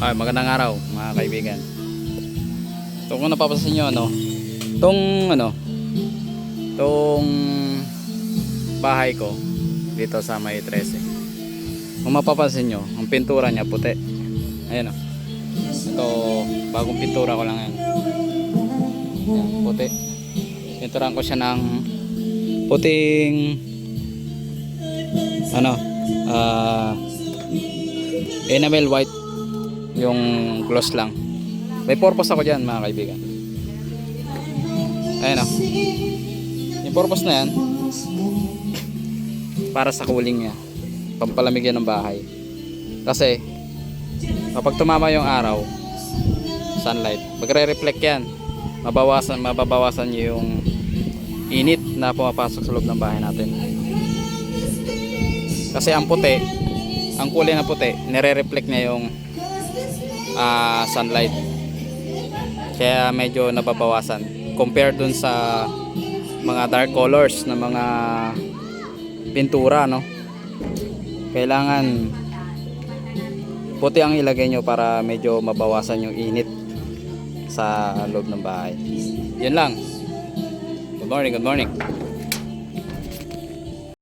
Ay, magandang araw mga kaibigan. Ito kung napapansin nyo, ano, itong, ano, itong bahay ko dito sa may 13. Kung mapapansin nyo, ang pintura niya puti. Ayan o. Ito, bagong pintura ko lang yan. Yan, puti. Pinturan ko siya ng puting ano, ah, enamel white yung gloss lang. May purpose ako dyan mga kaibigan. Ayan o yung purpose na yan para sa cooling niya. Pampalamig yan ng bahay. Kasi kapag tumama yung araw sunlight magre-reflect yan. Mabawasan mababawasan niyo yung init na pumapasok sa loob ng bahay natin. Kasi ang puti ang kulay na puti nire-reflect niya yung ah, sunlight. Kaya medyo nababawasan compare dun sa mga dark colors na mga pintura no? Kailangan puti ang ilagay nyo para medyo mabawasan yung init sa loob ng bahay. Yun lang. Good morning good morning